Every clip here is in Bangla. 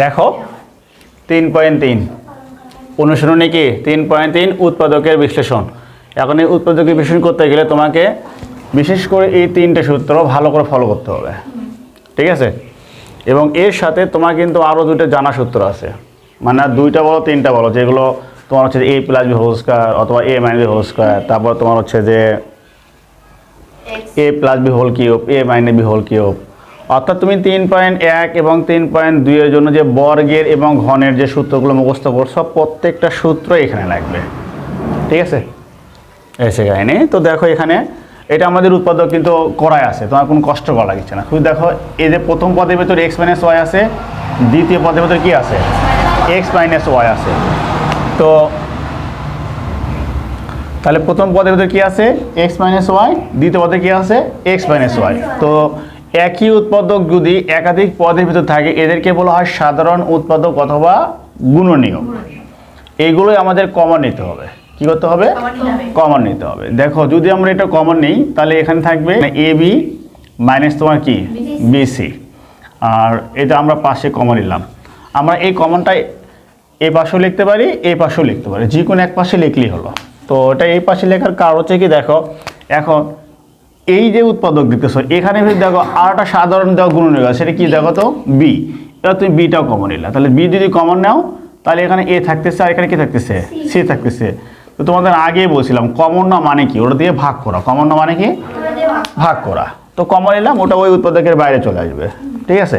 দেখো তিন পয়েন্ট তিন। অনুসরণে কি? তিন পয়েন্ট তিন উৎপাদকের বিশ্লেষণ। এখন এই উৎপাদকের বিশ্লেষণ করতে গেলে তোমাকে বিশেষ করে এই তিনটে সূত্র ভালো করে ফলো করতে হবে। ঠিক আছে? এবং এর সাথে তোমার কিন্তু আরও দুটো জানা সূত্র আছে। মানে দুইটা বলো তিনটা বলো যেগুলো তোমার হচ্ছে A plus B whole square অথবা A minus B whole square তারপর তোমার হচ্ছে যে A plus B whole cube A minus B whole cube অর্থাৎ তুমি তিন পয়েন্ট এক এবং তিন পয়েন্ট দুইয়ের জন্য যে বর্গের এবং ঘনের যে সূত্রগুলো মুখস্থ করছ, প্রত্যেকটা সূত্র এখানে লাগবে। ঠিক আছে? এসে কাহিনি। তো দেখো এখানে, এটা আমাদের উৎপাদক কিন্তু করাই আছে, তোমার কোনো কষ্ট করা লাগছে না। শুধু দেখো, এই যে প্রথম পদের ভেতর এক্স মাইনাস ওয়াই আছে, দ্বিতীয় পদের ভেতর কী আছে? এক্স মাইনাস ওয়াই আছে। তো তাহলে প্রথম পদের ভিতরে কি আছে? এক্স মাইনাস ওয়াই দ্বিতীয় পদে কি আছে? এক্স মাইনাস ওয়াই তো একই উৎপাদক যদি একাধিক পদের ভিতর থাকে এদেরকে বলা হয় সাধারণ উৎপাদক অথবা গুণনীয়। এইগুলোই আমাদের কমন নিতে হবে। কি করতে হবে? কমন নিতে হবে। দেখো যদি আমরা এটা কমন নিই তাহলে এখানে থাকবে এ বি মাইনাস তোমার কি? বিসি আর এটা আমরা পাশে কমন নিলাম। আমরা এই কমনটা এ পাশেও লিখতে পারি এ পাশেও লিখতে পারি। যে কোনো এক পাশে লিখলেই হলো। তো এটা এই পাশে লেখার কারণ হচ্ছে কি দেখো এখন এই যে উৎপাদক দিতেছো এখানে যদি দেখো আর একটা সাধারণ দেওয়া গুণ নিয়ে সেটা কি দেখো তো? বি এবার তুমি বিটাও কমন নিলা। তাহলে বি যদি কমন নাও তাহলে এখানে এ থাকতেছে আর এখানে কি থাকতেছে? সি থাকতেছে। তো তোমাদের আগে বলছিলাম কমন না মানে কি? ওটা দিয়ে ভাগ করা। কমন না মানে কি? ভাগ করা। তো কমন নিলাম ওটা ওই উৎপাদকের বাইরে চলে আসবে। ঠিক আছে?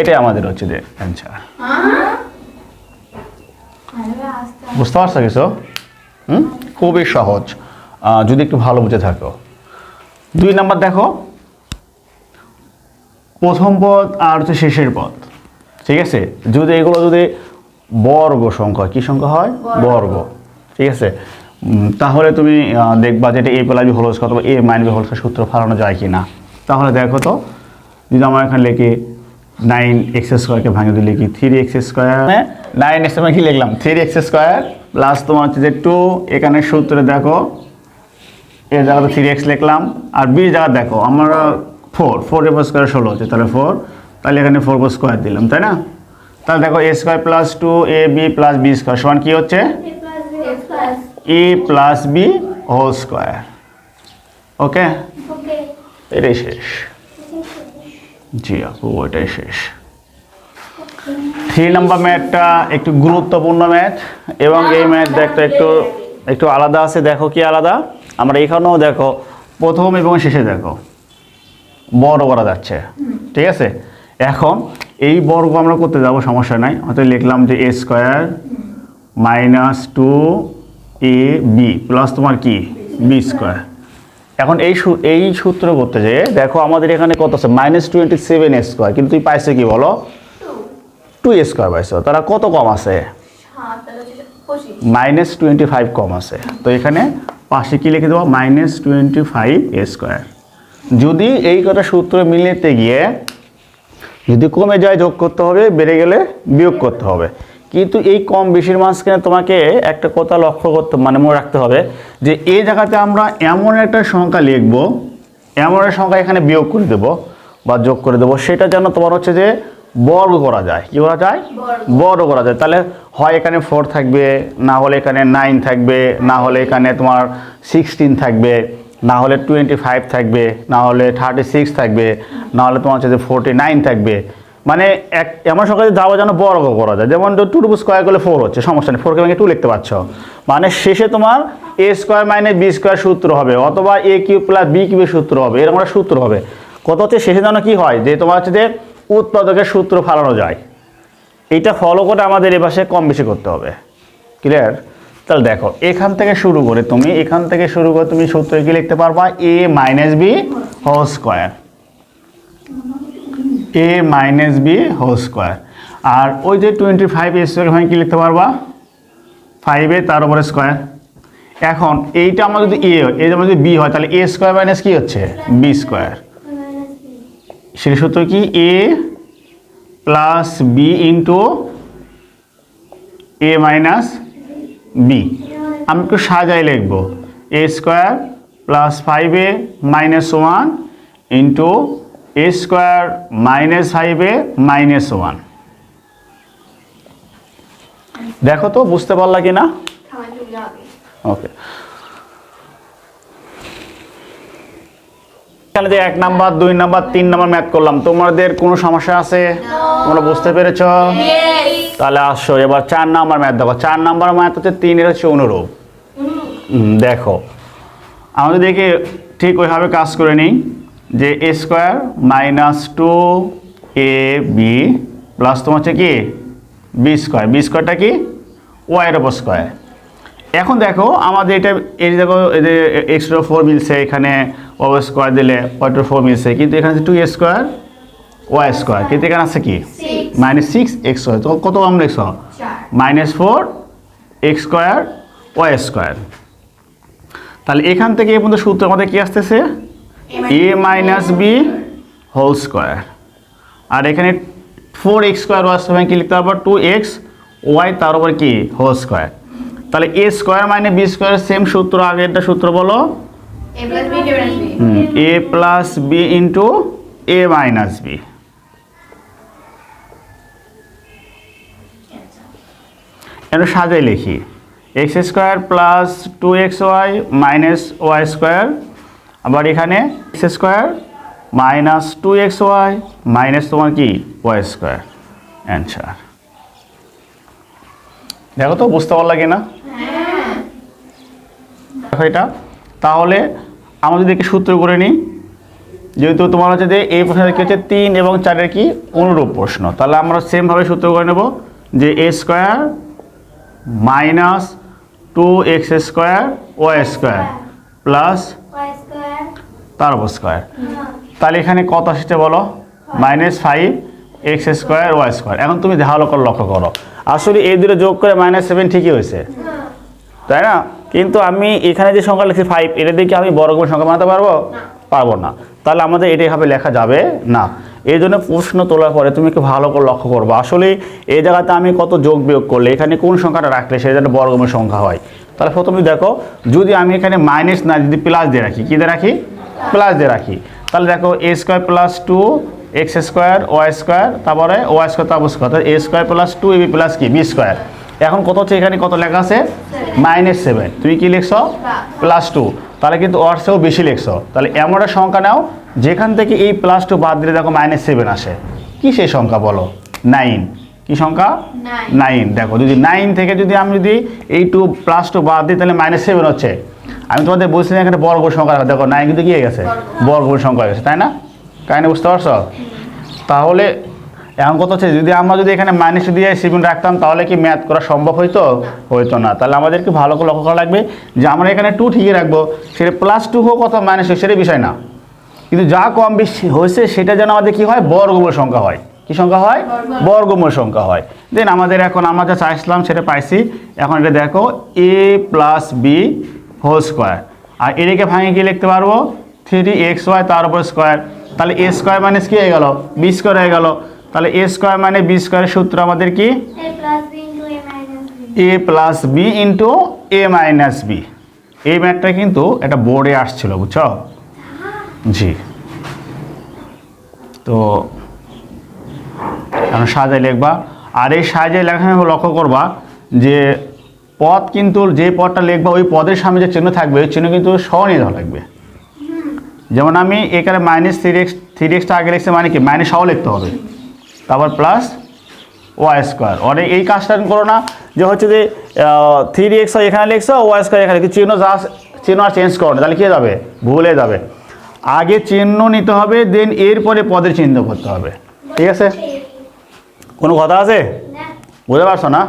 এটাই আমাদের হচ্ছে যে অ্যান্সার বুঝতে পারছ কিছু? হুম? খুবই সহজ। যদি একটু ভালো বুঝে থাকো। দুই নাম্বার দেখো। প্রথম পদ আর হচ্ছে শেষের পদ। ঠিক আছে? যদি এগুলো যদি বর্গ সংখ্যা কি সংখ্যা হয়? বর্গ। ঠিক আছে? তাহলে তুমি দেখবা যেটা A plus B whole square অথবা A minus B whole square সূত্র ফালানো যায় কি না তাহলে দেখো তো যদি আমার এখানে লিখি নাইন এক্স স্কোয়ারকে ভাঙে যদি লিখি three X square nine X কি লিখলাম? থ্রি এক্স স্কোয়ার প্লাস তোমার হচ্ছে যে টু এখানে সূত্রে দেখো এর জায়গাতে থ্রি এক্স লিখলাম আর বি জায়গা দেখো, আমরা ফোর ফোর এর স্কোয়ার ষোলো হচ্ছে, তাহলে ফোর তাহলে এখানে ফোর স্কোয়ার দিলাম, তাই না? তাহলে দেখো A square plus two A B plus B square সমান কী হচ্ছে? A plus B whole square okay এটাই শেষ। জি আপু, ওইটাই শেষ। থ্রি নাম্বার ম্যাথটা একটু গুরুত্বপূর্ণ ম্যাথ এবং এই ম্যাথ দেখতে একটু একটু আলাদা আছে, দেখো কি আলাদা? আমরা এখানেও দেখো, প্রথম এবং শেষে দেখো, বড় করা যাচ্ছে, ঠিক আছে? এখন এই বর্গ আমরা করতে যাব, সমস্যা নাই, হয়তো লিখলাম যে A square minus two A B plus তোমার কি? বি স্কোয়ার এখন এই এই সূত্র করতে যে দেখো আমাদের এখানে কত আছে? Minus twenty seven A square কিন্তু তুই পাইছে কি বলো? টু এ স্কোয়ার পাইছো, তারা কত কম আছে? মাইনাস টোয়েন্টি ফাইভ কম আছে। তো এখানে পাশে কি লিখে দেবো? Minus twenty five A square. যদি এই কটা সূত্র মিলাতে গিয়ে যদি কমে যায়, যোগ করতে হবে, বেড়ে গেলে বিয়োগ করতে হবে। কিন্তু এই কম বেশির মাঝখানে তোমাকে একটা কথা লক্ষ্য করতে মানে মনে রাখতে হবে যে এই জায়গাতে আমরা এমন একটা সংখ্যা লিখব, এমন একটা সংখ্যা এখানে বিয়োগ করে দেবো বা যোগ করে দেবো, সেটা যেন তোমার হচ্ছে যে বর্গ করা যায়। কি করা যায়? বর্গ। করা যায়। তাহলে হয় এখানে ফোর থাকবে না হলে এখানে নাইন থাকবে না হলে এখানে তোমার সিক্সটিন থাকবে না হলে টোয়েন্টি ফাইভ থাকবে না হলে থার্টি সিক্স থাকবে না হলে তোমার হচ্ছে যে ফোরটি নাইন থাকবে। মানে এক এমন সংখ্যা যাওয়া যেন বর্গ করা যায়। যেমন টু টু স্কোয়ার করলে ফোর হচ্ছে সমস্যা নেই। ফোরকে ভেঙে টু লিখতে পারছ। মানে শেষে তোমার A square minus B square সূত্র হবে অথবা এ কিউ প্লাস বি কিউবের সূত্র হবে এরকম একটা সূত্র হবে। কত হচ্ছে? শেষে যেন কি হয়? যে তোমার হচ্ছে যে উৎপাদকের সূত্র ফালানো যায়। এইটা ফলো করে আমাদের এ পাশে কম বেশি করতে হবে। ক্লিয়ার তাহলে দেখো, এখান থেকে শুরু করে তুমি, এখান থেকে শুরু করে তুমি সূত্র কি লিখতে পারবা? A minus B whole square A minus B whole square আর ওই যে টোয়েন্টি ফাইভ এ স্কোয়ার ভাই কি লিখতে পারবা? ফাইভে তার উপরে স্কোয়ার এখন এইটা আমার যদি এ হয়, এই যদি বি হয়, তাহলে এ স্কোয়ার মাইনাস কি হচ্ছে? বি স্কোয়ার সেটা সূত্র কি? A plus B into A minus B আমি একটু সাজাই লিখব। A square plus five A minus one into A square minus five A minus one দেখো তো বুঝতে পারলা কি না ওকে এখানে যে এক নাম্বার দুই নাম্বার তিন নাম্বার ম্যাথ করলাম তোমাদের কোনো সমস্যা আছে? তোমরা বুঝতে পেরেছ? তাহলে আসো এবার চার নাম্বার ম্যাথ দেখো। চার নাম্বার ম্যাথ হচ্ছে তিনের হচ্ছে অনুরূপ। দেখো। আমরা যদি একে ঠিক ওইভাবে কাজ করে নিই যে A square minus two A B plus তোমার হচ্ছে কি? B square. বি স্কোয়ারটা কি? ওয়াইয়ের ওপর স্কোয়ার। এখন দেখো আমাদের এটা এই যে দেখো এই যে এক্সট্রা ফোর মিলছে এখানে ও স্কোয়ার দিলে ওয়াইটার ফোর মিলছে কিন্তু এখানে আছে two A square Y square কিন্তু এখানে আছে কি? মাইনাস সিক্স এক্স হয় তো কত আমরা X minus four X square Y square তাহলে এখান থেকে এই পর্যন্ত সূত্র আমাদের কি আসতেছে? A minus B whole square আর এখানে four X square Y square কি লিখতে পারব টু এক্স ওয়াই তার উপর কি? হোল স্কোয়ার তাহলে A square minus B square same সূত্র আগেরটা সূত্র বলো? A plus B into A minus B একটু সাজাই লিখি। X square plus two X Y minus Y square আবার এখানে X square minus two X Y minus তোমার কি? ওয়াই স্কোয়ার অ্যান্সার দেখো তো বুঝতে পারলা কি না দেখো এটা। তাহলে আমরা যদি সূত্র করে নিই, যেহেতু তোমার হচ্ছে যে এই প্রশ্ন কি হচ্ছে তিন এবং চারের কি অনুরূপ প্রশ্ন। তাহলে আমরা সেমভাবে সূত্র করে নেব যে A square minus two X square Y square plus তার স্কোয়ার তাহলে এখানে কত আসছে বলো? Minus five X square Y square এখন তুমি করে লক্ষ্য করো। আসলে এই দুটো যোগ করে মাইনাস সেভেন ঠিকই হয়েছে। তাই না? কিন্তু আমি এখানে যে সংখ্যা লিখছি ফাইভ এটা দিয়ে কি আমি বড় করে সংখ্যা বানাতে পারব? পারব না। তাহলে আমাদের এটা এভাবে লেখা যাবে না। এই জন্য প্রশ্ন তোলার পরে তুমি একটু ভালো করে লক্ষ্য করব। আসলে এই জায়গাতে আমি কত যোগ বিয়োগ করলে এখানে কোন সংখ্যাটা রাখলে সেই জন্য বর্গমের সংখ্যা হয়। তাহলে প্রথমে দেখো যদি আমি এখানে মাইনাস না যদি প্লাস দিয়ে রাখি কী দিয়ে রাখি? প্লাস দিয়ে রাখি। তাহলে দেখো A square plus two X square Y square তারপরে ওয়াই স্কোয়ার তারপর স্কোয়ার তাহলে A square plus two A B plus কি? বি স্কোয়ার এখন কত হচ্ছে এখানে কত লেখা আছে? মাইনাস সেভেন তুমি কি লিখছো? প্লাস টু তাহলে কিন্তু চেয়েও বেশি লিখছো। তাহলে এমন একটা সংখ্যা নাও যেখান থেকে এই প্লাস টু বাদ দিলে দেখো মাইনাস সেভেন আসে। কি সেই সংখ্যা বলো? নাইন কি সংখ্যা? নাইন দেখো যদি নাইন থেকে যদি আমি যদি এই টু প্লাস টু বাদ দিই তাহলে মাইনাস সেভেন হচ্ছে। আমি তোমাদের বলছিলাম এখানে বর্গ সংখ্যা দেখো নাইন কিন্তু কি হয়ে গেছে। বর্গ। সংখ্যা হয়ে গেছে তাই না? কাহিনি বুঝতে পারছ? তাহলে এখন কথা হচ্ছে যদি আমরা যদি এখানে মাইনাস দিয়ে সেভেন রাখতাম তাহলে কি ম্যাথ করা সম্ভব হইতো? হইতো না। তাহলে আমাদেরকে ভালো করে লক্ষ্য করা লাগবে যে আমরা এখানে টু ঠিকই রাখব। সেটা প্লাস টু হোক অথবা মাইনাস হোক সেটা বিষয় না। কিন্তু যা কম বেশি হয়েছে সেটা যেন আমাদের কি হয়? বর্গমূল সংখ্যা হয়। কি সংখ্যা হয়? বর্গমূল। সংখ্যা হয়। দেন আমাদের এখন আমরা যা চাইছিলাম সেটা পাইছি। এখন এটা দেখো A plus B whole square আর এদিকে ভাঙে কি লিখতে পারব? থ্রি এক্স ওয়াই তার উপর স্কোয়ার তাহলে এ স্কোয়ার মাইনাস কি হয়ে গেল? বি স্কোয়ার হয়ে গেল। তাহলে এ স্কোয়ার মানে বি স্কোয়ারের সূত্র আমাদের কি? A plus B into A minus B এই ম্যাথটা কিন্তু একটা বোর্ডে আসছিল বুঝছ? জি। তো এখন সাজায় লিখবা। আর এই সাজায় লেখা লক্ষ্য করবা যে পদ কিন্তু যে পদটা লিখবা ওই পদের সামনে যে চিহ্ন থাকবে ওই চিহ্ন কিন্তু দেওয়া লাগবে। যেমন আমি এখানে মাইনাস থ্রি এক্স থ্রি এক্সটা আগে লিখছি মানে কি? মাইনাস সহ লিখতে হবে। তারপর প্লাস ওয়াই স্কোয়ার অনেক এই কাজটা করো না যে হচ্ছে যে থ্রি এক্স এখানে লিখছো ওয়াই স্কোয়ার এখানে। চিহ্ন যা চিহ্ন আর চেঞ্জ করো না তাহলে কী যাবে? ভুলে যাবে। আগে চিহ্ন নিতে হবে দেন এরপরে পদের চিহ্ন করতে হবে। ঠিক আছে? কোনো কথা আছে? বুঝতে পারছ না?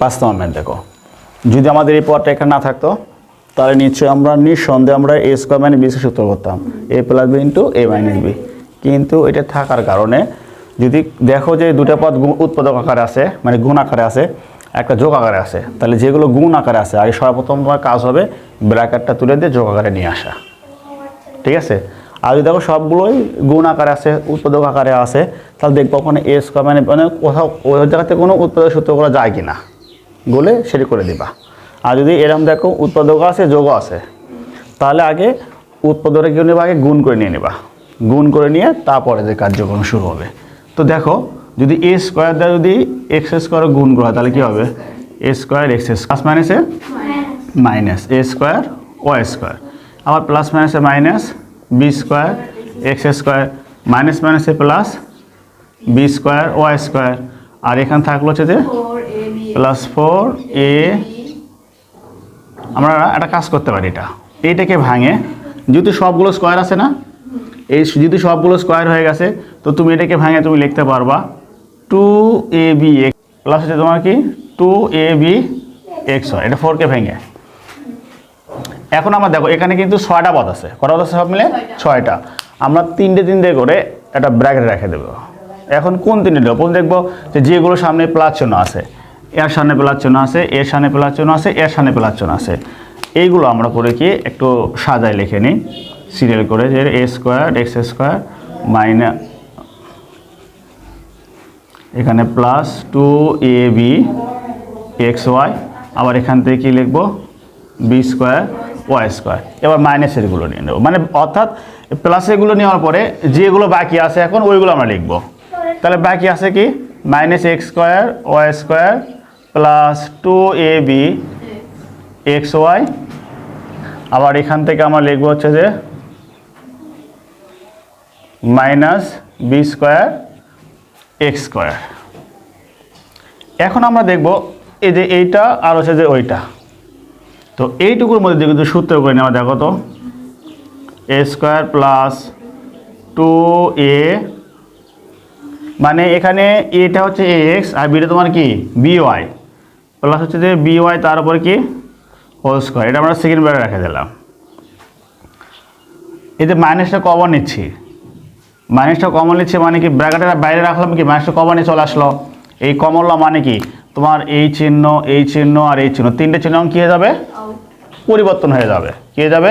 পাঁচ নম্বর দেখো। যদি আমাদের এই পদটা এখানে না থাকতো তাহলে নিশ্চয়ই আমরা নিঃসন্দেহে আমরা এ স্কোয়ার মানে বি সূত্র করতাম। A plus B into A minus B কিন্তু এটা থাকার কারণে যদি দেখো যে দুটো পদ উৎপাদক আকারে আছে মানে গুণ আকারে আছে, একটা যোগ আকারে আছে, তাহলে যেগুলো গুণ আকারে আছে, আগে সর্বপ্রথম তোমার কাজ হবে ব্র্যাকেটটা তুলে দিয়ে যোগ আকারে নিয়ে আসা। ঠিক আছে? আর যদি দেখো সবগুলোই গুণ আকারে আছে, উৎপাদক আকারে আছে, তাহলে দেখব ওখানে এ স্কোয়ার মানে মানে কোথাও, ওই জায়গাতে কোনো উৎপাদক সূত্র করা যায় কি না বলে সেটি করে দিবা। আর যদি এরকম দেখো উৎপাদক আছে যোগ আছে, তাহলে আগে উৎপাদকে কি নেবা আগে গুণ করে নিয়ে নেবা। গুণ করে নিয়ে তারপরে যে কার্যক্রম শুরু হবে। তো দেখো যদি এ স্কোয়ার দ্বারা যদি এক্স স্কোয়ার গুণ করা তাহলে কী হবে? এ স্কোয়ার এক্স প্লাস মাইনাসে minus A? Square Y square আবার প্লাস মাইনাসে minus B square X square minus মাইনাসে plus B square Y square আর এখানে থাকল হচ্ছে যে প্লাস ফোর এ আমরা একটা কাজ করতে পারি এটা। এইটাকে ভাঙে যদি সবগুলো স্কোয়ার আছে না এই যদি সবগুলো স্কোয়ার হয়ে গেছে তো তুমি এটাকে ভাঙে তুমি লিখতে পারবা two A B X plus হচ্ছে তোমার কি? টু এ বি এক্স হয় এটা ফোরকে ভেঙে। এখন আমরা দেখো এখানে কিন্তু ছয়টা পদ আছে। কটা পদ আছে সব মিলে? ছয়টা। আমরা তিনটে তিনটে করে একটা ব্র্যাকেট রেখে দেবো। এখন কোন তিনটে দেবো? প্রথম দেখব যে যেগুলো সামনে প্লাস চিহ্ন আছে। এর সামনে প্লাস চিহ্ন আছে এর সামনে প্লাস চিহ্ন আছে এর সামনে প্লাস চিহ্ন আছে। এইগুলো আমরা করে কি একটু সাজায় লিখে নিই। সিরিয়াল করে যে এ স্কোয়ার এক্স স্কোয়ার মাইনা এখানে plus two A B X Y আবার এখান থেকে কী লিখব? বি স্কোয়ার ওয়াই স্কোয়ার এবার মাইনাসেরগুলো নিয়ে নেব। মানে অর্থাৎ প্লাসেরগুলো নেওয়ার পরে যেগুলো বাকি আছে এখন, ওইগুলো আমরা লিখব। তাহলে বাকি আছে কি? Minus X square Y square plus two A B X Y আবার এখান থেকে আমরা লিখব হচ্ছে যে minus B square X square. এখন আমরা দেখব এই যে এইটা আর হচ্ছে যে ওইটা। তো এইটুকুর মধ্যে কিন্তু সূত্র করে নেওয়া দেখো তো A square plus two A মানে এখানে এটা হচ্ছে এ এক্স আর বিটা তোমার কি? বি ওয়াই প্লাস হচ্ছে যে বি ওয়াই তার উপর কি? হোল স্কোয়ার এটা আমরা সেকেন্ড ব্যারে রেখে দিলাম। যে মাইনাসটা কমন নিচ্ছি। মাইনাসটা কমন নিচ্ছে মানে কি? ব্র্যাকেটের বাইরে রাখলাম কি? মাইনাসটা কমনে চলে আসলো। এই কমনলা মানে কি? তোমার এই চিহ্ন এই চিহ্ন আর এই চিহ্ন। তিনটে চিহ্ন কি হয়ে যাবে? পরিবর্তন হয়ে যাবে। কি হয়ে যাবে?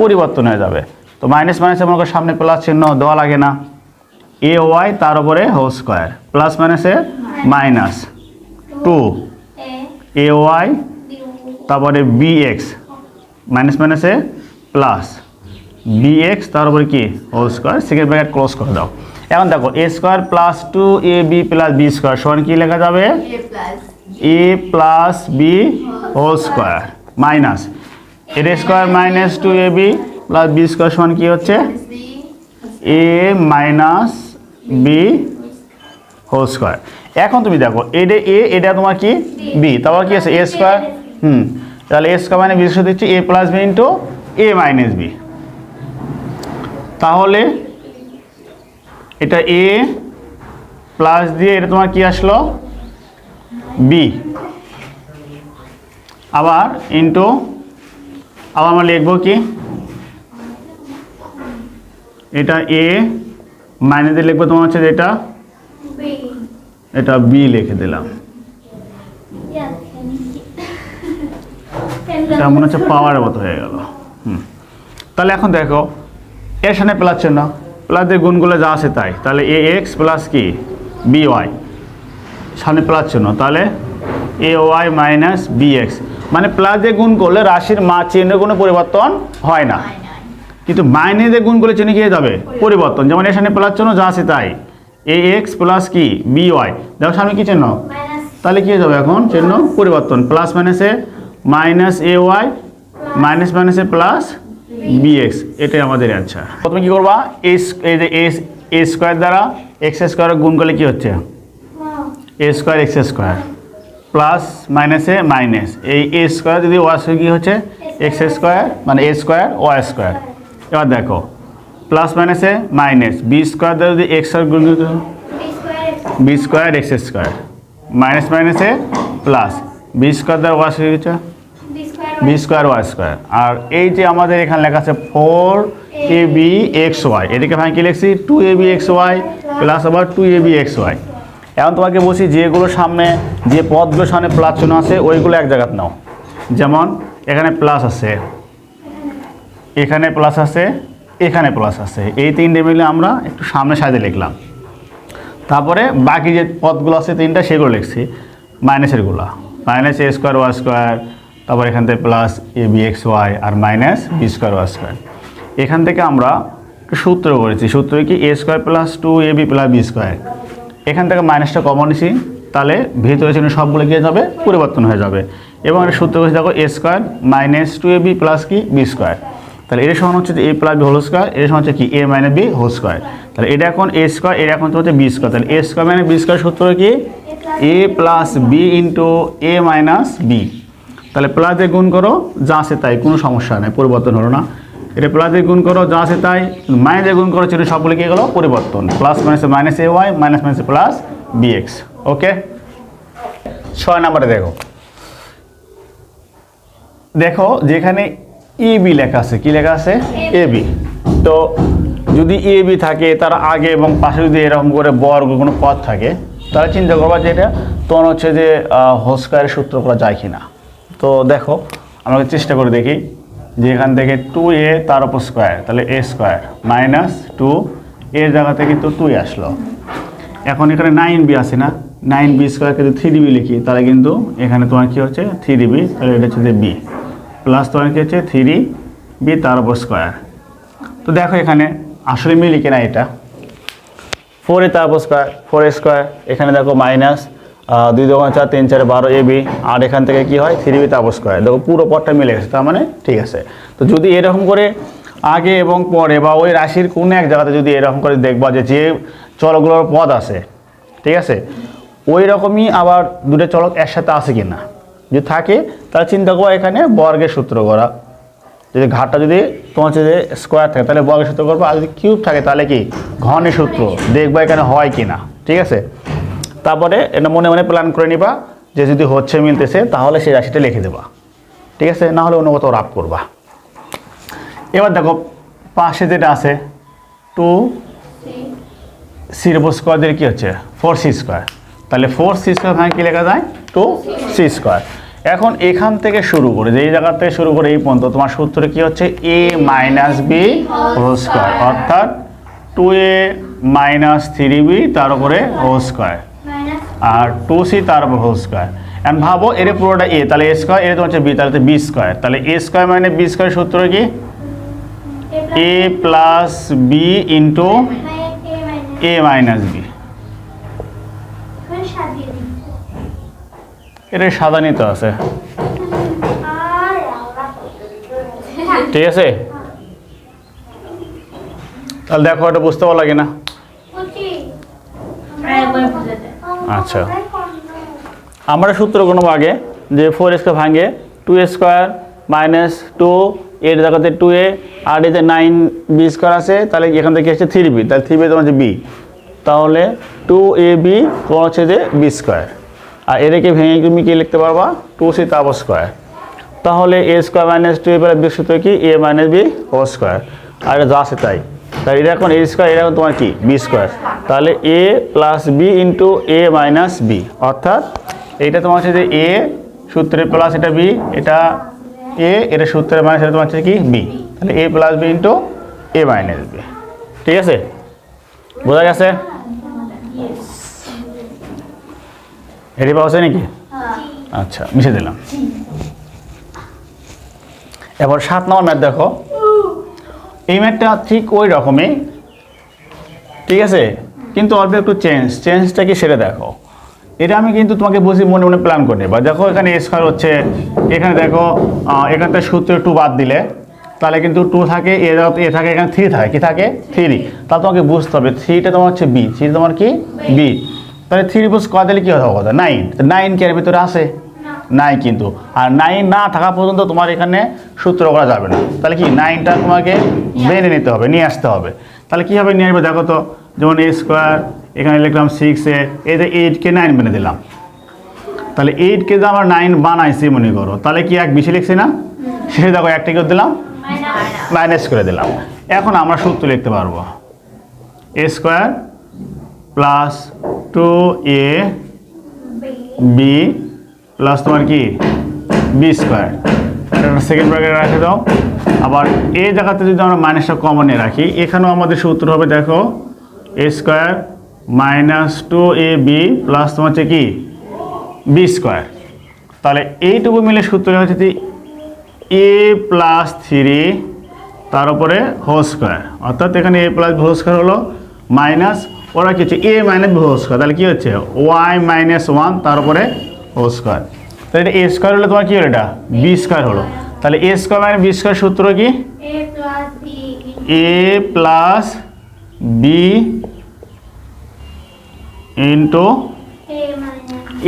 পরিবর্তন হয়ে যাবে। তো মাইনাস মাইনাসে মনে করো সামনে প্লাস চিহ্ন দেওয়া লাগে না। এ, ওয়াই, তার উপরে হোল স্কোয়ার। প্লাস মাইনাসে মাইনাস টু। এ, ওয়াই, তারপরে বি, এক্স। মাইনাস মাইনাসে প্লাস। বি এক্স তার উপরে কি? Whole square second bracket close করে দাও। এখন দেখো A square plus two A B plus B square সমান কি লেখা যাবে? A plus B whole square minus এর square minus two A B plus B square সমান কি হচ্ছে? A minus B whole square এখন তুমি দেখো এটা এ এটা তোমার কি? বি তারপর কি আছে এ স্কোয়ার হুম। তাহলে এ স্কোয়ার মানে বি স্কোয়ার দিচ্ছি A plus B into A minus B তাহলে এটা এ প্লাস দিয়ে এটা তোমার কি আসলো? বি আবার ইন্টু আবার আমরা লিখব কি? এটা এ মাইনে দিয়ে লিখব তোমার হচ্ছে এটা? এটা বি লিখে দিলাম। এটা মনে হচ্ছে পাওয়ারের মতো হয়ে গেল। হুম। তাহলে এখন দেখো এর সামনে প্লাস চিহ্ন। প্লাস দিয়ে গুণগুলো যা আছে তাই। তাহলে এ এক্স প্লাস কি? B Y. সামনে প্লাস চিহ্ন। তাহলে A Y minus B X. মানে প্লাস দিয়ে গুণ করলে রাশির মা চিহ্নের কোনো পরিবর্তন হয় না। কিন্তু মাইনে দিয়ে গুণ করলে চিহ্ন গিয়ে যাবে? পরিবর্তন। যেমন এর সামনে প্লাস চিহ্ন যা আছে তাই। এ এক্স প্লাস কি? B Y. দেখো সামনে কি চিহ্ন? তাহলে কি হয়ে যাবে এখন? চিহ্ন পরিবর্তন। প্লাস মাইনাসে মাইনাস এ ওয়াই মাইনাস মাইনাসে প্লাস বি এক্স এটাই আমাদের অ্যান্সার প্রথমে কি করবা? এস এই যে এস এ স্কোয়ার দ্বারা এক্স স্কোয়ার গুণ করলে কী হচ্ছে? A square X square plus মাইনাসে মাইনাস এই এ স্কোয়ার যদি ওয়াই স্কোয়ার কী হচ্ছে? এক্স স্কোয়ার মানে এ স্কোয়ার ওয়াই স্কোয়ার এবার দেখো প্লাস মাইনাসে মাইনাস বি স্কোয়ার দ্বারা যদি এক্স স্কোয়ার গুণ B square X square minus মাইনাসে প্লাস বি স্কোয়ার দ্বারা ওয়াই স্কোয়ার হচ্ছে? বি স্কোয়ার ওয়াই স্কোয়ার আর এই যে আমাদের এখানে লেখা আছে four A B X Y এটাকে ভাঙে কি লিখছি? Two A B X Y plus আবার two A B X Y এখন তোমাকে বলছি যেগুলো সামনে যে পদগুলো সামনে প্লাস চিহ্ন আছে, ওইগুলো এক জায়গাত নাও। যেমন এখানে প্লাস আছে, এখানে প্লাস আছে, এখানে প্লাস আছে। এই তিনটে মিলে আমরা একটু সামনে সাইডে লিখলাম। তারপরে বাকি যে পদগুলো আছে তিনটা, সেগুলো লিখছি। মাইনাসেরগুলো minus A square Y square তারপর এখান থেকে plus A B X Y R minus B square Y square এখান থেকে আমরা সূত্র করেছি। সূত্র কি? A square plus two A B plus B square এখান থেকে মাইনাসটা কমন নিছি। তাহলে ভিতরে ছিল সবগুলো গিয়ে যাবে, পরিবর্তন হয়ে যাবে। এবং এটা সূত্র হচ্ছে দেখো A square minus two A B plus কি? বি স্কোয়ার তাহলে এর সমান হচ্ছে A plus B whole square এর সমান হচ্ছে কি? A minus B whole square তাহলে এটা এখন এ স্কোয়ার এটা এখন হচ্ছে বি স্কোয়ার তাহলে A square minus B square সূত্র কি? A plus B into A minus B তাহলে প্লাস গুণ করো, যা আছে তাই, কোনো সমস্যা নেই, পরিবর্তন হলো না। এটা প্লাস গুণ করো, যা আছে তাই, মাইনাস গুণ করো ছিল সবগুলো কি গেলো পরিবর্তন। প্লাস মাইনাসে মাইনাস এ ওয়াই, মাইনাস মাইনাসে প্লাস বি এক্স। ওকে? ছয় নাম্বারে দেখো। দেখো, যেখানে এ বি লেখা আছে, কি লেখা আছে? A B. তো যদি এ বি থাকে, তার আগে এবং পাশে যদি এরকম করে বর্গ কোনো পথ থাকে, তাহলে চিন্তা করবা যে এটা, তখন হচ্ছে যে হোস্কারের সূত্র করা যায় কি না তো দেখো, আমরা চেষ্টা করে দেখি যে এখান থেকে টু এ তার উপর স্কোয়ার তাহলে এ স্কোয়ার মাইনাস টু এর জায়গাতে কিন্তু টু আসলো। এখন এখানে নাইন বি আছে না? নাইন বি স্কোয়ারকে যদি থ্রি ডিবি লিখি, তাহলে কিন্তু এখানে তোমার কী হচ্ছে? থ্রি ডিবি তাহলে এটা হচ্ছে বি প্লাস তোমার কী হচ্ছে? থ্রি বি তার উপর স্কোয়ার তো দেখো এখানে আসলে মিলি কিনা এটা। ফোর এ তার উপর স্কোয়ার ফোর স্কোয়ার এখানে দেখো মাইনাস দুই দোকান চার, তিন, চার, বারো, এ, বি, আর এখান থেকে কি হয়? থ্রি বি তার উপর স্কোয়ার দেখো, পুরো পথটা মিলে গেছে, তার মানে ঠিক আছে। তো যদি এরকম করে আগে এবং পরে বা ওই রাশির কোনো এক জায়গাতে যদি এরকম করে দেখবা যে যে চলকগুলোর পদ আছে, ঠিক আছে, ওই রকমই আবার দুটো চলক একসাথে আছে কি না যদি থাকে, তাহলে চিন্তা করো এখানে বর্গের সূত্র করা। যদি ঘাটটা যদি তোমার হচ্ছে যে স্কোয়ার থাকে, তাহলে বর্গের সূত্র করব। আর যদি কিউব থাকে, তাহলে কি? ঘনের সূত্র। দেখবা এখানে হয় কি না ঠিক আছে? তারপরে এটা মনে মনে প্ল্যান করে নিবা যে যদি হচ্ছে মিলতেছে, তাহলে সেই রাশিটা লিখে দেবা। ঠিক আছে? না হলে অন্য কোথাও রাপ করবা। এবার দেখো, পাশে যেটা আছে টু সির উপর স্কোয়ার দিলে কী হচ্ছে? ফোর সি স্কোয়ার তাহলে ফোর সি স্কোয়ার ভাঙে কী লেখা যায়? টু সি স্কোয়ার এখন এখান থেকে শুরু করে যে এই জায়গা থেকে শুরু করে এই পর্যন্ত, তোমার সূত্রে কী হচ্ছে? A minus B whole square অর্থাৎ two A minus three B তার উপরে হোল স্কোয়ার আর টু সি তার উপর হোল স্কোয়ার। এখন ভাবো, এর পুরোটা এ, তাহলে এ স্কোয়ার এর তো হচ্ছে বি, তাহলে বি স্কোয়ার। তাহলে এ স্কোয়ার মানে বি স্কোয়ার সূত্র কি? A plus B into A minus B. এটা সাদা নিতে আছে। ঠিক আছে? তাহলে দেখো, এটা বুঝতে পারল কি না কুচি একবার বুঝে দেয় আচ্ছা। আমরা সূত্র কোনো আগে, যে ফোর স্কোয়ার ভাঙে টু স্কোয়ার মাইনাস টু এর জায়গাতে টু এ আর এতে নাইন বি স্কোয়ার আছে, তাহলে এখান থেকে হচ্ছে থ্রি বি তাহলে থ্রি বি তোমার হচ্ছে বি তাহলে টু এ বি তোমার হচ্ছে যে বি স্কোয়ার আর এটাকে ভেঙে তুমি কি লিখতে পারবা? টু সি তারপর স্কোয়ার তাহলে A square minus two A B সূত্র কি? A minus B whole square আর যা আছে তাই। তাহলে এটা এখন এ স্কোয়ার এটা এখন তোমার কি? বি স্কোয়ার তাহলে A plus B into A minus B অর্থাৎ এইটা তোমার হচ্ছে যে এ সূত্রে প্লাস এটা বি এটা এ এটা সূত্রের মাইনাস এটা তোমার হচ্ছে কি? বি তাহলে A plus B into A minus B ঠিক আছে? বোঝা গেছে? এটি পাওয়া নাকি? আচ্ছা মিশে দিলাম। এবার সাত নম্বর ম্যাথ দেখো। এই ম্যাথটা ঠিক ওই রকমই। ঠিক আছে? কিন্তু অল্প একটু চেঞ্জ চেঞ্জটা কি সেটা দেখো। এটা আমি কিন্তু তোমাকে বুঝি মনে মনে প্ল্যান করে নেবা। দেখো এখানে স্কোয়ার হচ্ছে। এখানে দেখো আহ, এখান থেকে সূত্রে টু বাদ দিলে তাহলে কিন্তু টু থাকে এ এ থাকে এখানে থ্রি থাকে। কি থাকে? থ্রি তাহলে তোমাকে বুঝতে হবে থ্রিটা তোমার হচ্ছে বি থ্রি তোমার কি? বি তাহলে থ্রি বুঝ স্কোয়ার দিলে কী হবে? কথা নাইন নাইন কি ভিতরে আছে। নাই কিন্তু। আর নাইন না থাকা পর্যন্ত তোমার এখানে সূত্র করা যাবে না। তাহলে কি নাইনটা তোমাকে বেড়ে নিতে হবে, নিয়ে আসতে হবে। তাহলে কীভাবে নিয়ে আসবে দেখো তো, যেমন এ স্কোয়ার এখানে লিখলাম সিক্স এ এতে এইটকে নাইন বেনে দিলাম। তাহলে এইটকে যে আমার নাইন বানাইছি মনে করো, তাহলে কি এক বেশি লিখছি না? সে দেখো একটা করে দিলাম? মাইনাস করে দিলাম। এখন আমরা সূত্র লিখতে পারব। A square plus two A B plus তোমার কি? বি স্কোয়ার সেকেন্ড ব্র্যাকেট রাখে দাও। আবার এই জায়গাতে যদি আমরা মাইনাসটা কমনে রাখি, এখানেও আমাদের সূত্র হবে, দেখো A square minus two A B plus তোমার হচ্ছে কি? বি স্কোয়ার তাহলে এইটুকু মিলে সূত্র হচ্ছে যে এ প্লাস থ্রি তার উপরে হোল স্কোয়ার অর্থাৎ এখানে এ প্লাস হোল স্কোয়ার হলো মাইনাস ওরা কি হচ্ছে? এ মাইনাস হোল স্কোয়ার তাহলে কী হচ্ছে? ওয়াই মাইনাস ওয়ান তার উপরে হোল স্কোয়ার তাহলে এটা এ স্কোয়ার হলে তোমার কী হলো এটা? বি স্কোয়ার হলো। তাহলে A square minus B square সূত্র কি? A plus B A plus B into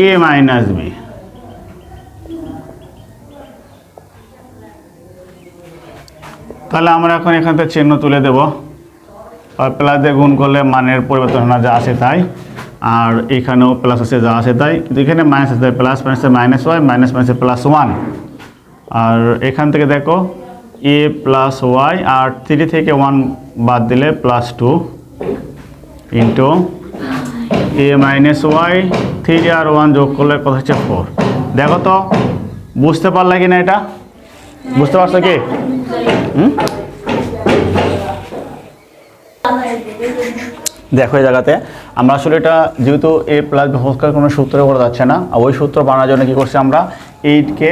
A minus B তাহলে আমরা এখন এখান থেকে চিহ্ন তুলে দেব। আর প্লাস দিয়ে গুণ করলে মানের পরিবর্তন না যা আছে তাই। আর এখানেও প্লাস আছে, যা আছে তাই। কিন্তু এখানে মাইনাস আছে প্লাস মাইনাসে মাইনাস ওয়াই মাইনাস মাইনাসে প্লাস ওয়ান আর এখান থেকে দেখো এ প্লাস ওয়াই আর থ্রি থেকে ওয়ান বাদ দিলে plus two into A minus Y three R one যোগ করলে কত হচ্ছে ফোর দেখো তো, বুঝতে পারলে কি না এটা? বুঝতে পারছ কি? হুম? দেখো এই জায়গাতে। আমরা আসলে এটা যেহেতু A plus B whole square কোনো সূত্র করা যাচ্ছে না আর ওই সূত্র বানানোর জন্য কী করছি আমরা? এইটকে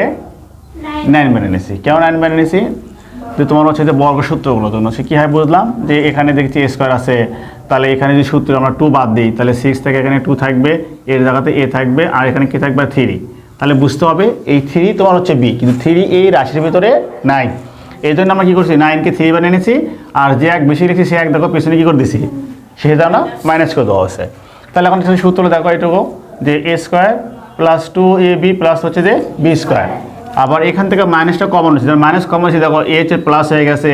নাইন মেনে নিছি। কেন নাইন মেনে নিছি? যে তোমার হচ্ছে যে বর্গ সূত্রগুলো জন্য সে কীভাবে বুঝলাম? যে এখানে দেখছি এ স্কোয়ার আছে তাহলে এখানে যদি সূত্র আমরা টু বাদ দিই তাহলে সিক্স থেকে এখানে টু থাকবে এর জায়গাতে এ থাকবে আর এখানে কী থাকবে? থ্রি তাহলে বুঝতে হবে এই থ্রি তোমার হচ্ছে বি কিন্তু থ্রি এই রাশির ভিতরে নাই এই জন্য আমরা কী করছি? নাইনকে থ্রি বানিয়ে নিয়েছি আর যে এক বেশি লিখছি সে এক দেখো পেছনে কী করে দিছি? সেটা মাইনাস করে দেওয়া হয়েছে। তাহলে এখন সূত্র দেখো এটুকু যে A square plus two A B plus হচ্ছে যে বি স্কোয়ার আবার এখান থেকে মাইনাসটা কমন হচ্ছে মাইনাস কমন হচ্ছে দেখো এ হচ্ছে প্লাস হয়ে গেছে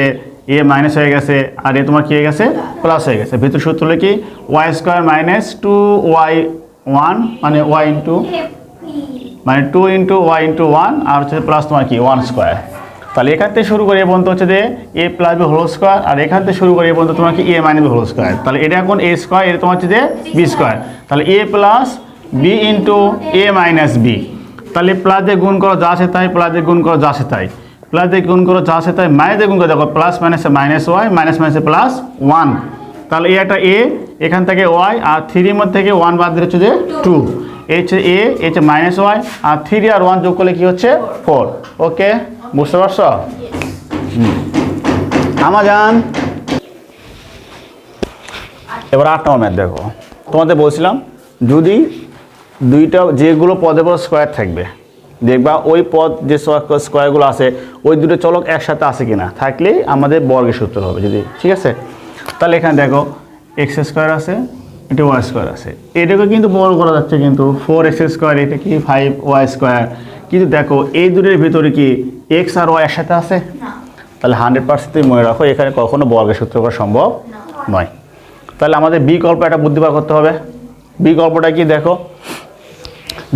এ মাইনাস হয়ে গেছে আর এ তোমার কী হয়ে গেছে? প্লাস হয়ে গেছে। ভিতর সূত্র হলো কি? Y square minus two Y one মানে ওয়াই ইন্টু মানে two into Y into one আর হচ্ছে প্লাস তোমার কি? ওয়ান স্কোয়ার তাহলে এখান থেকে শুরু করে এ হচ্ছে যে A plus B whole square আর এখান থেকে শুরু করে এ পর্যন্ত A minus B whole square তাহলে এটা এখন এ স্কোয়ার এটা তোমার হচ্ছে যে বি স্কোয়ার তাহলে A plus B into A minus B তাহলে প্লাস দিয়ে গুণ করো, যা আছে তাই প্লাস দিয়ে গুণ করো, যা আছে তাই। প্লাস দিয়ে গুণ করো, যা আছে তাই মাইনাস দিয়ে গুণ করো। দেখো প্লাস মাইনাসে মাইনাস ওয়াই মাইনাস মাইনাসে প্লাস ওয়ান তাহলে এ একটা এ এখান থেকে ওয়াই আর থ্রির মধ্যে থেকে ওয়ান বাদ দিলে হচ্ছে যে টু এ হচ্ছে এ এ হচ্ছে মাইনাস ওয়াই আর থ্রি আর ওয়ান যোগ করলে কি হচ্ছে ফোর ওকে বুঝতে পারছ। আমাজান এবার আট নম্বর ম্যাথ দেখো। তোমাদের বলছিলাম যদি দুইটা যেগুলো পদে পদ স্কোয়ার থাকবে দেখবা ওই পদ যে স্কোয়ারগুলো আছে ওই দুটো চলক একসাথে আছে কিনা থাকলেই আমাদের বর্গের সূত্র হবে যদি ঠিক আছে? তাহলে এখানে দেখো এক্স স্কোয়ার আছে এটা ওয়াই স্কোয়ার আছে। এটাকে কিন্তু বড় করা যাচ্ছে কিন্তু ফোর এক্স স্কোয়ার এটা কি ফাইভ ওয়াই স্কোয়ার কিন্তু দেখো এই দুটোর ভিতরে কি এক্স আর ওয়াই একসাথে আছে? তাহলে হান্ড্রেড পার্সেন্ট তুমি মনে রাখো এখানে কখনো বর্গের সূত্র করা সম্ভব নয়। তাহলে আমাদের বি গল্প একটা বুদ্ধি বার করতে হবে। বি গল্পটা কি দেখো?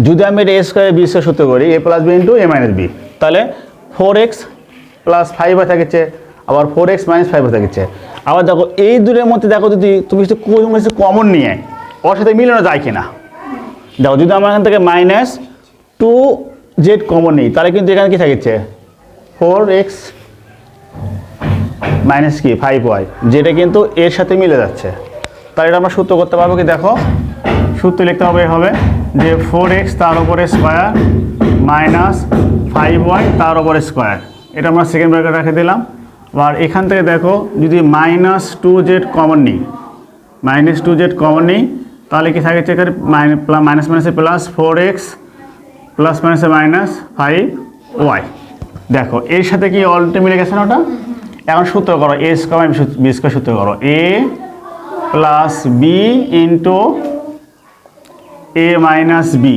যদি আমি এটা এ স্কোয়ার বি স্কোয়ার সূত্র করি A plus B into A minus B তাহলে ফোর এক্স প্লাস ফাইভ হয়ে থাকছে আবার ফোর এক্স মাইনাস ফাইভ হয়ে থাকছে। আবার দেখো এই দুটোর মধ্যে দেখো যদি তুমি কিছু কোনো কিছু কমন নিয়ে ওর সাথে মিলানো যায় কিনা? দেখো যদি আমার এখান থেকে মাইনাস টু জেড কমন নিই তাহলে কিন্তু এখানে কী থাকছে? ফোর এক্স মাইনাস কি? ফাইভ ওয়াই যেটা কিন্তু এর সাথে মিলে যাচ্ছে। তাহলে এটা আমরা সূত্র করতে পারব কি? দেখো, সূত্র লিখতে হবে হবে যে ফোর এক্স তার উপরে স্কোয়ার মাইনাস ফাইভ ওয়াই তার উপরে স্কোয়ার এটা আমরা সেকেন্ড ব্র্যাকেট রেখে দিলাম। আর এখান থেকে দেখো, যদি মাইনাস টু জেড কমন নিই মাইনাস টু জেড কমন নিই, তাহলে কি থাকছে এখানে? মাইনাস মাইনাসে প্লাস ফোর এক্স প্লাস মাইনাসে মাইনাস ফাইভ ওয়াই দেখো, এর সাথে কি অলরেডি মিলে গেছে না ওটা? এখন সূত্র করো এ স্কোয়ার বি স্কোয়ার সূত্র করো। A plus B into A minus B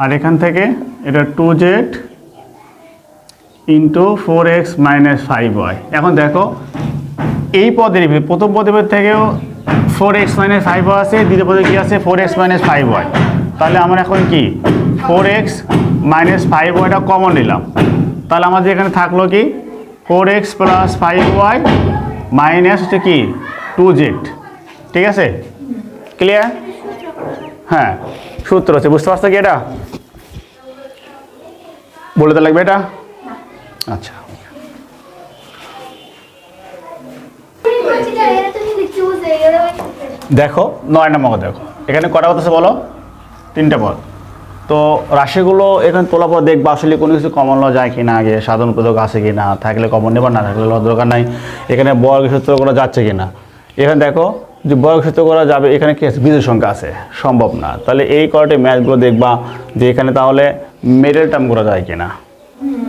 আর এখান থেকে এটা two Z into four X minus five Y এখন দেখো, এই পদের প্রথম পদের থেকেও four X minus five Y আছে, দ্বিতীয় পদে কী আছে? Four X minus five Y তাহলে আমরা এখন কি? ফোর এক্স মাইনাস ফাইভ ওয়াইটা কমন নিলাম। তাহলে আমাদের এখানে থাকল কি? Four X plus five Y minus হচ্ছে কি? টু জেড ঠিক আছে? ক্লিয়ার হ্যাঁ সূত্র হচ্ছে, বুঝতে পারছ কি এটা? বলে তো লাগবে এটা? আচ্ছা। দেখো, নয় নম্বর দেখো। এখানে কটা কথা আছে বলো? তিনটা পদ। তো রাশিগুলো এখানে তোলা পর দেখবা আসলে কোনো কিছু কমন লওয়া যায় কি না আগে সাধারণ পদক আছে কি না থাকলে কমন নেবার না থাকলে দরকার নাই, এখানে বর্গ সূত্র করা যাচ্ছে কি না এখানে দেখো, যে বর্গক্ষেত্র করা যাবে, এখানে কি আছে? বিজয় সংখ্যা আছে, সম্ভব না। তাহলে এই কয়টি ম্যাথগুলো দেখবা, যে এখানে তাহলে মেডেল টার্ম করা যায় কিনা।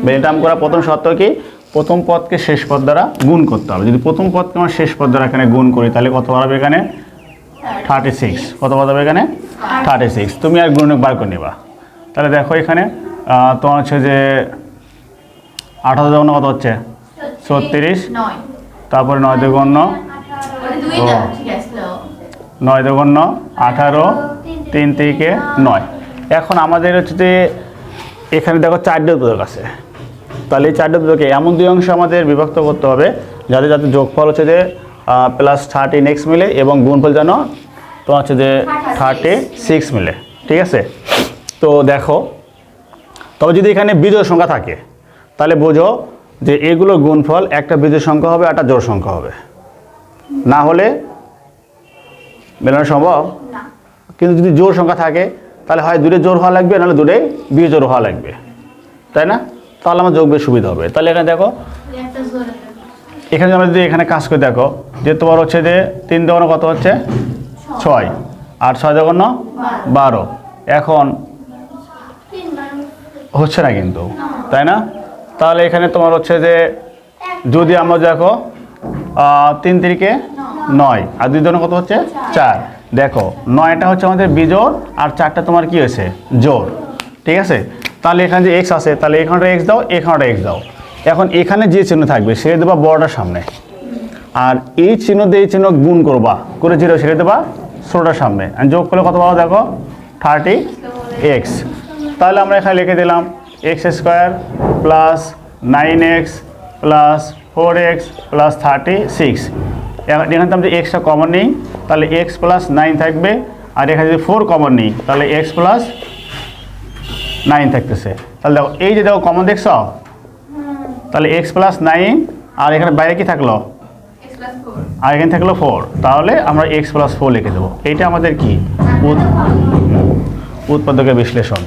মেডেল টার্ম করা প্রথম শর্ত কি? প্রথম পদকে শেষ পদ দ্বারা গুণ করতে হবে। যদি প্রথম পদকে আমরা শেষ পদ দ্বারা এখানে গুণ করি, তাহলে কত বাড়াবে এখানে? থার্টি সিক্স কত বাড়াবে এখানে? থার্টি সিক্স তুমি আর গুণ বার করে নেবা। তাহলে দেখো এখানে তোমার হচ্ছে যে আঠারো যখন কত হচ্ছে? ছত্রিশ। তারপরে নয় দুগুণ ও। নয় দুগুণ আঠারো তিন থেকে নয়। এখন আমাদের হচ্ছে যে এখানে দেখো চারটে উদ্বোধক আছে। তাহলে এই চারটে উদ্বোধকে এমন দুই অংশ আমাদের বিভক্ত করতে হবে যাতে যাতে যোগফল হচ্ছে যে প্লাস থার্টি নেক্সট মিলে এবং গুণফল যেন তোমার হচ্ছে যে থার্টি সিক্স মিলে। ঠিক আছে? তো দেখো তবে যদি এখানে বিজোড় সংখ্যা থাকে তাহলে বোঝো যে এগুলো গুণফল একটা বিজোড় সংখ্যা হবে একটা জোড় সংখ্যা হবে। না হলে মেলানো সম্ভব? কিন্তু যদি জোর সংখ্যা থাকে তাহলে হয় দূরে জোর হওয়া লাগবে নাহলে দূরে বিয়ে জোর হওয়া লাগবে। তাই না? তাহলে আমার যোগ বেশ সুবিধা হবে। তাহলে এখানে দেখো এখানে আমরা যদি এখানে কাজ করে দেখো যে তোমার হচ্ছে যে তিন দোকানো কত হচ্ছে? ছয়। আর ছয় দোকানো বারো। এখন হচ্ছে না কিন্তু, তাই না? তাহলে এখানে তোমার হচ্ছে যে, যদি আমরা দেখো তিন তিরিকে নয়, আর দুই জন কত হচ্ছে? চার। দেখো, নয়টা হচ্ছে আমাদের বিজোর আর চারটা তোমার কি হয়েছে? জোর ঠিক আছে? তাহলে এখানে যে এক্স আছে, তাহলে এখানটা এক্স দাও এখানটা এক্স দাও। এখন এখানে যে চিহ্ন থাকবে সে দেবা বড়টার সামনে। আর এই চিহ্ন দিয়ে এই চিহ্ন গুণ করবা, করে জিরো ছেড়ে দেবা ষোলোটার সামনে। যোগ করলে কত পাবো দেখো? থার্টি এক্স তাহলে আমরা এখানে লিখে দিলাম X square plus nine X plus four X plus thirty six এখানে তো আমরা এক্সটা কমন নেই তাহলে এক্স প্লাস নাইন থাকবে আর এখানে যদি ফোর কমন নেই তাহলে এক্স প্লাস নাইন থাকতেছে। তাহলে দেখো এই যে দেখো কমন দেখছ? তাহলে এক্স প্লাস নাইন আর এখানে বাইরে কি থাকল? আর এখানে থাকল ফোর তাহলে আমরা এক্স প্লাস ফোর লিখে দেবো। এইটা আমাদের কি? উৎপাদকের বিশ্লেষণ।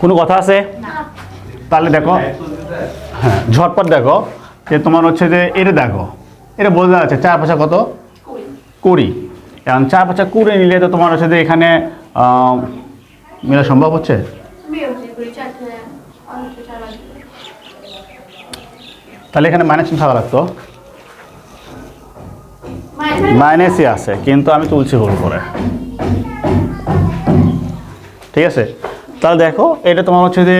কোনো কথা আছে? তাহলে দেখো। হ্যাঁ ঝটপট দেখো যে তোমার হচ্ছে যে এটা দেখো। এটা বোঝা যাচ্ছে চার পাঁচা কত? কুড়ি। এখন চার পাঁচা কুড়ি নিলে তো তোমার হচ্ছে যে এখানে মেলা সম্ভব হচ্ছে? বিয়োগ যে কুড়ি চারটে অনেক চার বাজবে তাহলে এখানে মাইনাস চিহ্ন থাকা লাগতো? মাইনাস মাইনাসই আছে কিন্তু আমি তুলছি ভুল করে ঠিক আছে? তাহলে দেখো, এটা তোমার হচ্ছে যে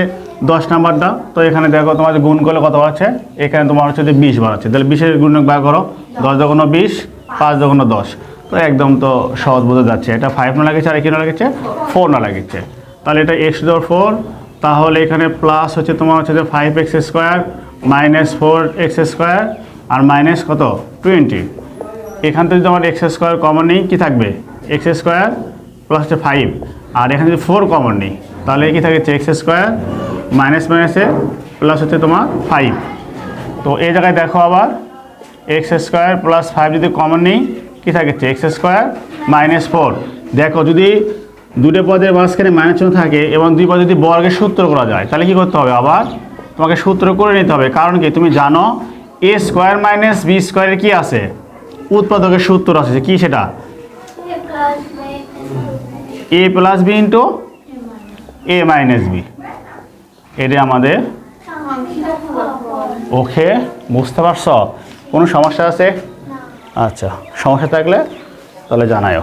দশ নাম্বারটা। তো এখানে দেখো তোমার যে গুণ করলে কত আছে এখানে তোমার হচ্ছে যে বিশ বার আছে তাহলে বিশের গুণ বার করো, দশ দোকানো বিশ, পাঁচ দোকানো দশ। তো একদম তো সহজ বোঝা যাচ্ছে। এটা ফাইভ না লাগেছে, আর কি না লাগেছে? ফোর না লাগেছে। তাহলে এটা এক্স ডোর ফোর তাহলে এখানে প্লাস হচ্ছে তোমার হচ্ছে যে five X square minus four X square আর মাইনাস কত? টোয়েন্টি এখান থেকে যদি আমার এক্স স্কোয়ার কমন নেই, কী থাকবে? এক্স স্কোয়ার প্লাস হচ্ছে ফাইভ আর এখানে যদি ফোর কমন নেই তাহলে কি থাকছে এক্স স্কোয়ার মাইনাস মাইনাসে প্লাস হচ্ছে তোমার ফাইভ তো এই জায়গায় দেখো আবার এক্স স্কোয়ার প্লাস ফাইভ যদি কমন নেই, কী থাকছে এক্স স্কোয়ার মাইনাস ফোর দেখো, যদি দুটো পদের মাঝখানে মাইনাস চিহ্ন থাকে এবং দুই পদ যদি বর্গের সূত্র করা যায়, তাহলে কি করতে হবে আবার? তোমাকে সূত্র করে নিতে হবে। কারণ কি? তুমি জানো এ স্কোয়ার মাইনাস বি স্কোয়ারের কী আছে? উৎপাদকের সূত্র আছে। কি সেটা? A plus B into A minus B এটা আমাদের ওকে বুঝতে পারছ? কোনো সমস্যা আছে? আচ্ছা সমস্যা থাকলে তাহলে জানাও